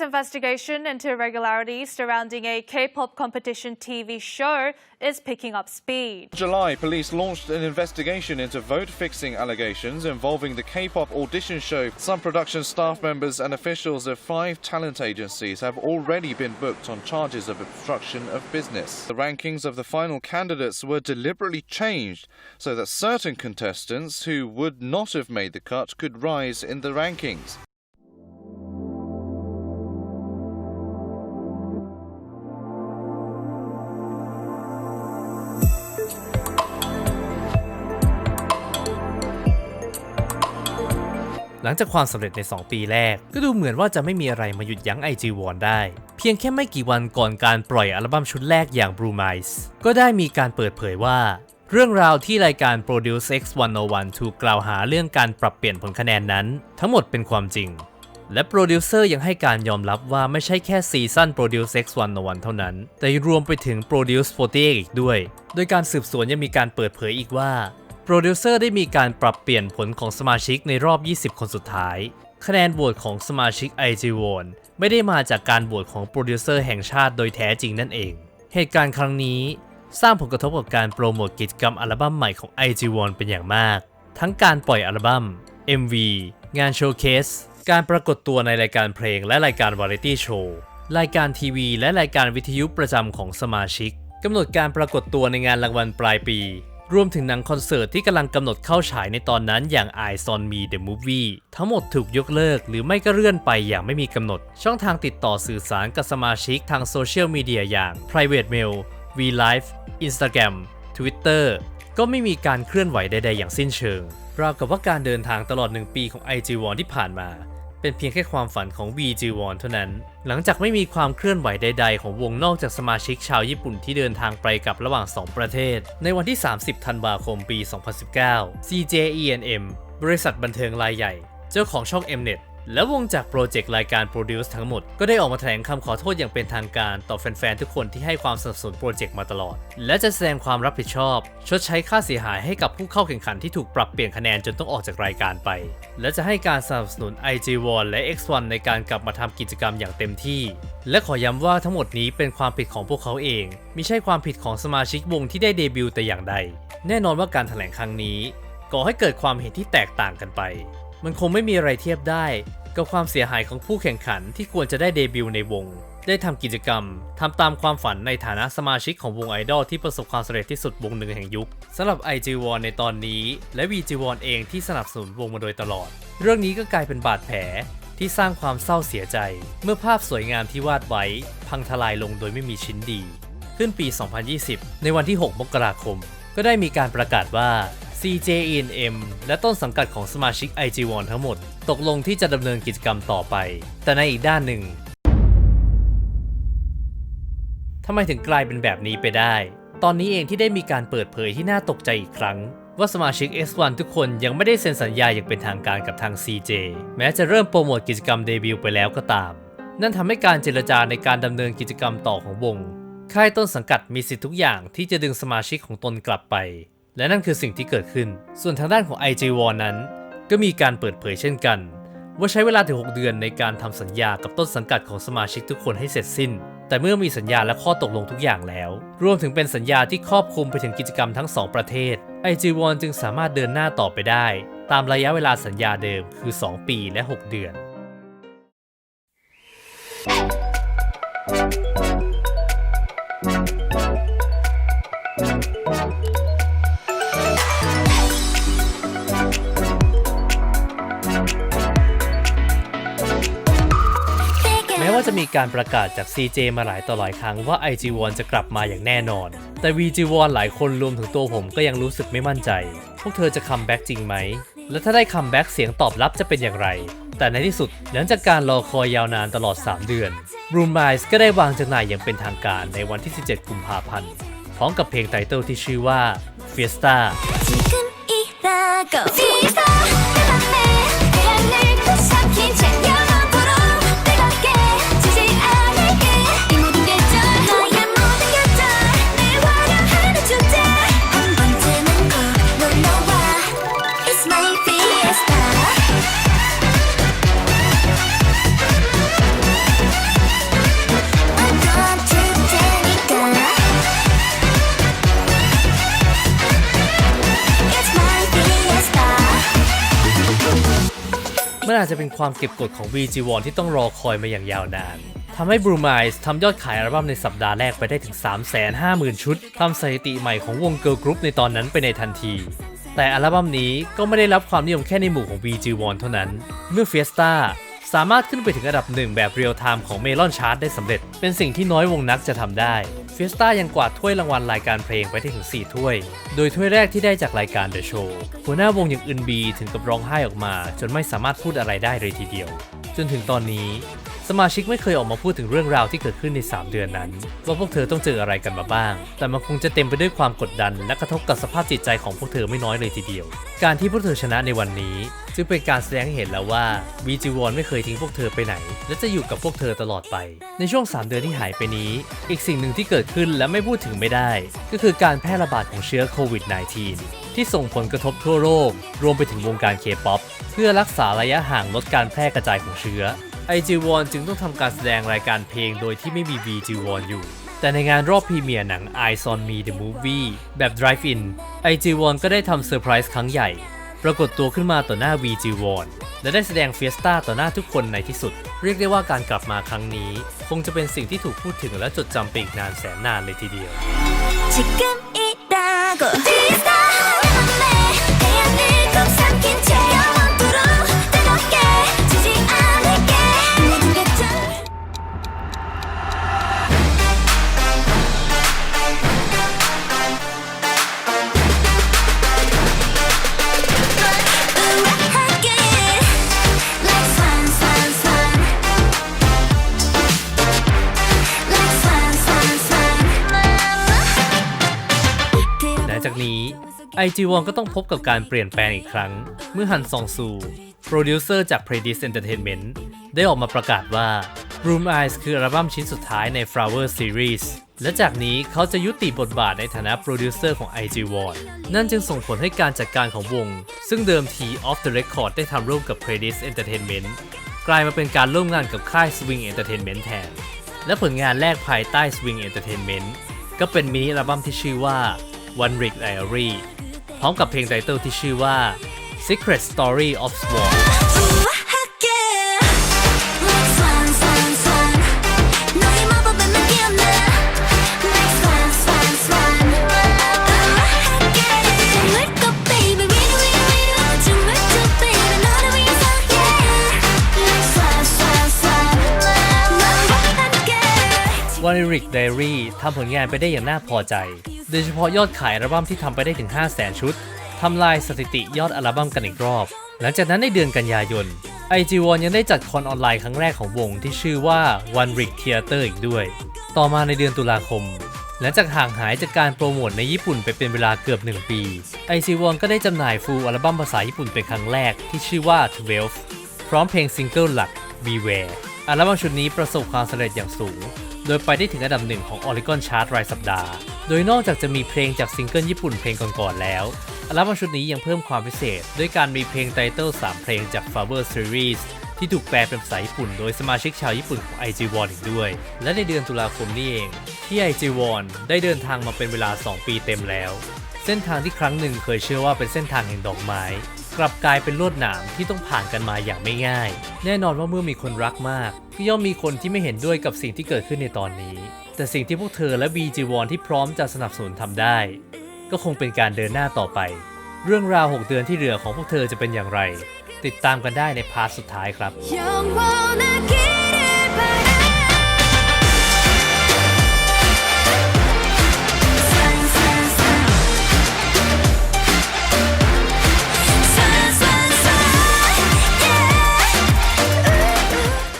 police investigation into irregularities surrounding a K-pop competition TV show is picking up speed. In July, police launched an investigation into vote fixing allegations involving the K pop audition show. Some production staff members and officials of five talent agencies have already been booked on charges of obstruction of business. The rankings of the final candidates were deliberately changed so that certain contestants who would not have made the cut could rise in the rankings. ลังจากความสำเร็จใน 2 ปีแรก ก็ดูเหมือนว่าจะไม่มีอะไรมาหยุดยั้ง IG w o n ได้ เพียงแค่ไม่กี่วันก่อนการปล่อยอัลบั้มชุดแรกอย่าง Blue Mice ก็ได้มีการเปิดเผยว่าเรื่องราวที่รายการ Produce X 101ถูกกล่าวหาเรื่องการปรับเปลี่ยนผลคะแนนนั้น ทั้งหมดเป็นความจริง และโปรดิวเซอร์ยังให้การยอมรับว่าไม่ใช่แค่ซีซั่น Produce X 101เท่านั้น แต่รวมไปถึง Produce 48อีกด้วย โดยการสืบสวนยังมีการเปิดเผยอีกว่า โปรดิวเซอร์ได้มีการปรับเปลี่ยนผลของสมาชิกในรอบ 20 คนสุดท้าย คะแนนโหวตของสมาชิก IG w o n ไม่ได้มาจากการโหวตของโปรดิวเซอร์แห่งชาติโดยแท้จริงนั่นเอง เหตุการณ์ครั้งนี้สร้างผลกระทบกับการโปรโมทกิจกรรมอัลบั้มใหม่ของ IG w o n เป็นอย่างมาก ทั้งการปล่อยอัลบั้ม MV งานโชว์เคส การปรากฏตัวในรายการเพลงและรายการวาไรตี้โชว์รายการทีวีและรายการวิทยุประจำของสมาชิกกำหนดการปรากฏตัวในงานรางวัลปลายปี รวมถึงหนังคอนเสิร์ตที่กำลังกำหนดเข้าฉายในตอนนั้นอย่าง Eyes on Me The Movie ทั้งหมดถูกยกเลิกหรือไม่ก็เลื่อนไปอย่างไม่มีกำหนด ช่องทางติดต่อสื่อสารกับสมาชิกทางโซเชียลมีเดียอย่าง Private Mail VLive Instagram Twitter ก็ไม่มีการเคลื่อนไหวใดๆอย่างสิ้นเชิง ราวกับว่าการเดินทางตลอดหนึ่งปีของ IG w o n ที่ผ่านมา เป็นเพียงแค่ความฝันของ VG w o n เท่านั้น หลังจากไม่มีความเคลื่อนไหวใด ๆ ของวงนอกจากสมาชิกชาวญี่ปุ่นที่เดินทางไปกับระหว่าง 2 ประเทศ ในวันที่ 30 ธันวาคมปี 2019 CJ ENM บริษัทบันเทิงรายใหญ่ เจ้าของช่อง Mnet และวงจากโปรเจกต์รายการ Produce ทั้งหมด ก็ได้ออกมาแถลงคำขอโทษอย่างเป็นทางการต่อแฟนๆ ทุกคนที่ให้ความสนับสนุนโปรเจกต์มาตลอด และจะแสดงความรับผิดชอบ ชดใช้ค่าเสียหายให้กับผู้เข้าแข่งขันที่ถูกปรับเปลี่ยนคะแนนจนต้องออกจากรายการไป และจะให้การสนับสนุน IG1 และ X1 ในการกลับมาทำกิจกรรมอย่างเต็มที่ และขอย้ำว่าทั้งหมดนี้เป็นความผิดของพวกเขาเองไม่ใช่ความผิดของสมาชิกวงที่ได้เดบิวต์แต่อย่างใด แน่นอนว่าการแถลงครั้งนี้ก่อให้เกิดความเห็นที่แตกต่างกันไป มันคงไม่มีอะไรเทียบได้ กับความเสียหายของผู้แข่งขันที่ควรจะได้เดบิวต์ในวง ได้ทำกิจกรรมทำตามความฝันในฐานะสมาชิกของวงไอดอลที่ประสบความสำเร็จที่สุดวงหนึ่งแห่งยุคสำหรับ IG1 ในตอนนี้ และ VG1 เองที่สนับสนุนวงมาโดยตลอด เรื่องนี้ก็กลายเป็นบาดแผลที่สร้างความเศร้าเสียใจ เมื่อภาพสวยงามที่วาดไว้ พังทลายลงโดยไม่มีชิ้นดี ขึ้นปี 2020 ในวันที่ 6 มกราคม ก็ได้มีการประกาศว่า CJENM และต้นสังกัดของสมาชิก IG1 ทั้งหมด ตกลงที่จะดำเนินกิจกรรมต่อไป แต่ในอีกด้านหนึ่งทำไมถึงกลายเป็นแบบนี้ไปได้ ตอนนี้เองที่ได้มีการเปิดเผยที่น่าตกใจอีกครั้ง ว่าสมาชิก S1 ทุกคนยังไม่ได้เซ็นสัญญาอย่างเป็นทางการกับทาง CJ แม้จะเริ่มโปรโมทกิจกรรมเดบิวต์ไปแล้วก็ตาม นั่นทำให้การเจรจาในการดำเนินกิจกรรมต่อของวงค่ายต้นสังกัดมีสิทธิ์ทุกอย่างที่จะดึงสมาชิกของตนกลับไป และนั่นคือสิ่งที่เกิดขึ้น ส่วนทางด้านของ IG1 นั้น ก็มีการเปิดเผยเช่นกัน ว่าใช้เวลาถึง 6 เดือนในการทำสัญญากับต้นสังกัดของสมาชิกทุกคนให้เสร็จสิ้น แต่เมื่อมีสัญญาและข้อตกลงทุกอย่างแล้ว รวมถึงเป็นสัญญาที่ครอบคลุมไปถึงกิจกรรมทั้ง 2 ประเทศ IG1 จึงสามารถเดินหน้าต่อไปได้ ตามระยะเวลาสัญญาเดิมคือ 2 ปีและ 6 เดือนแม้ จะมีการประกาศจาก CJ มาหลายต่อหลายครั้งว่า IG1 จะกลับมาอย่างแน่นอน แต่ VG1 หลายคนรวมถึงตัวผมก็ยังรู้สึกไม่มั่นใจ พวกเธอจะคัมแบ็กจริงไหม และถ้าได้คัมแบ็กเสียงตอบรับจะเป็นอย่างไร แต่ในที่สุดหลังจากการรอคอยยาวนานตลอด 3 เดือน Room Rise ก็ได้วางจำหน่ายอย่างเป็นทางการในวันที่ 17 กุมภาพันธ์ พร้อมกับเพลงไตเติลที่ชื่อว่า Fiesta จะเป็นความเก็บกดของ VG1 ที่ต้องรอคอยมาอย่างยาวนานทำให้ Blue Miles ทำยอดขายอัลบั้มในสัปดาห์แรกไปได้ถึง 350,000 ชุดทำสถิติใหม่ของวง Girl Group ในตอนนั้นไปในทันที แต่อัลบั้มนี้ก็ไม่ได้รับความนิยมแค่ในหมู่ของ VG1 เท่านั้น เมื่อ Fiesta สามารถขึ้นไปถึงอันดับหนึ่งแบบเรียลไทม์ของ Melon Chart ได้สำเร็จ เป็นสิ่งที่น้อยวงนักจะทำได้ Fiesta ยังกวาดถ้วยรางวัลรายการเพลงไปได้ถึง 4 ถ้วย โดยถ้วยแรกที่ได้จากรายการ The Show หัวหน้าวงอย่างอึนบีถึงกับร้องไห้ออกมา จนไม่สามารถพูดอะไรได้เลยทีเดียว จนถึงตอนนี้ สมาชิกไม่เคยออกมาพูดถึงเรื่องราวที่เกิดขึ้นใน 3 เดือนนั้น ว่าพวกเธอต้องเจออะไรกันมาบ้าง แต่มันคงจะเต็มไปด้วยความกดดัน และกระทบกับสภาพจิตใจของพวกเธอไม่น้อยเลยทีเดียว การที่พวกเธอชนะในวันนี้ จึงเป็นการแสดงให้เห็นแล้วว่า VG1 ไม่เคยทิ้งพวกเธอไปไหน และจะอยู่กับพวกเธอตลอดไป ในช่วง 3 เดือนที่หายไปนี้ อีกสิ่งหนึ่งที่เกิดขึ้นและไม่พูดถึงไม่ได้ ก็คือการแพร่ระบาดของเชื้อโควิด -19 ที่ส่งผลกระทบทั่วโลกรวมไปถึงวงการเคป๊อปเพื่อรักษาระยะห่างลดการแพร่กระจายของเชื้อ IG1 จึงต้องทำการแสดงรายการเพลงโดยที่ไม่มี VG1 อยู่ แต่ในงานรอบพรีเมียร์หนัง Eyes on Me the Movie แบบ Drive-In IG1 ก็ได้ทำเซอร์ไพรส์ครั้งใหญ่ ปรากฏตัวขึ้นมาต่อหน้า VG1 และได้แสดงเฟียสต้าต่อหน้าทุกคนในที่สุด เรียกได้ว่าการกลับมาครั้งนี้ คงจะเป็นสิ่งที่ถูกพูดถึงและจดจำไปอีกนานแสนนานเลยทีเดียว งจากนี้ IG1 ก็ต้องพบกับการเปลี่ยนแปลงอีกครั้ง เมื่อฮันซองซูโปรดิวเซอร์จาก Predis Entertainment ได้ออกมาประกาศว่า Room Eyes คืออัลบั้มชิ้นสุดท้ายใน Flower Series และจากนี้เขาจะยุติบทบาทในฐานะโปรดิวเซอร์ของ IG1 นั่นจึงส่งผลให้การจัดการของวง ซึ่งเดิมที Off the Record ได้ทำร่วมกับ Predis Entertainment กลายมาเป็นการร่วมงานกับค่าย Swing Entertainment แทน และผลงานแรกภายใต้ Swing Entertainment ก็เป็นมินิอัลบั้มที่ชื่อว่า One Rick Diary พร้อมกับเพลงไตเติลที่ชื่อว่า Secret Story of Swan วอริริกไดรี่ทำผลงานไปได้อย่างน่าพอใจ โดยเฉพาะยอดขายอัลบั้มที่ทำไปได้ถึง 500,000 ชุดทำลายสถิติยอดอัลบั้มกันอีกรอบ หลังจากนั้นในเดือนกันยายน IG1 ยังได้จัดคอนออนไลน์ครั้งแรกของวงที่ชื่อว่า One Rig Theater อีกด้วย ต่อมาในเดือนตุลาคม หลังจากห่างหายจากการโปรโมทในญี่ปุ่นไปเป็นเวลาเกือบ 1 ปี IG1 ก็ได้จำหน่ายฟูลอัลบั้มภาษาญี่ปุ่นเป็นครั้งแรกที่ชื่อว่า 12 พร้อมเพลงซิงเกิลหลัก Beware อัลบั้มชุดนี้ประสบความสำเร็จอย่างสูง โดยไปได้ถึงอันดับหนึ่งของ Oricon Chart รายสัปดาห์ โดยนอกจากจะมีเพลงจากซิงเกิลญี่ปุ่นเพลงก่อนๆแล้วอัลบั้มชุดนี้ยังเพิ่มความพิเศษ ด้วยการมีเพลงไตเติล3เพลงจาก Flower Series ที่ถูกแปลเป็นภาษาญี่ปุ่นโดยสมาชิกชาวญี่ปุ่นของ IG1 อีกด้วย และในเดือนตุลาคมนี้เอง ที่ IG1 ได้เดินทางมาเป็นเวลา 2 ปีเต็มแล้ว เส้นทางที่ครั้งหนึ่งเคยเชื่อว่าเป็นเส้นทางแห่งดอกไม้ ลับกลายเป็นลวดหนามที่ต้องผ่านกันมาอย่างไม่ง่าย แน่นอนว่าเมื่อมีคนรักมากก็ย่อมมีคนที่ไม่เห็นด้วยกับสิ่งที่เกิดขึ้นในตอนนี้ แต่สิ่งที่พวกเธอและบีจีวอนที่พร้อมจะสนับสนุนทำได้ ก็คงเป็นการเดินหน้าต่อไป เรื่องราว 6 เดือนที่เหลือของพวกเธอจะเป็นอย่างไร ติดตามกันได้ในพาร์ทสุดท้ายครับ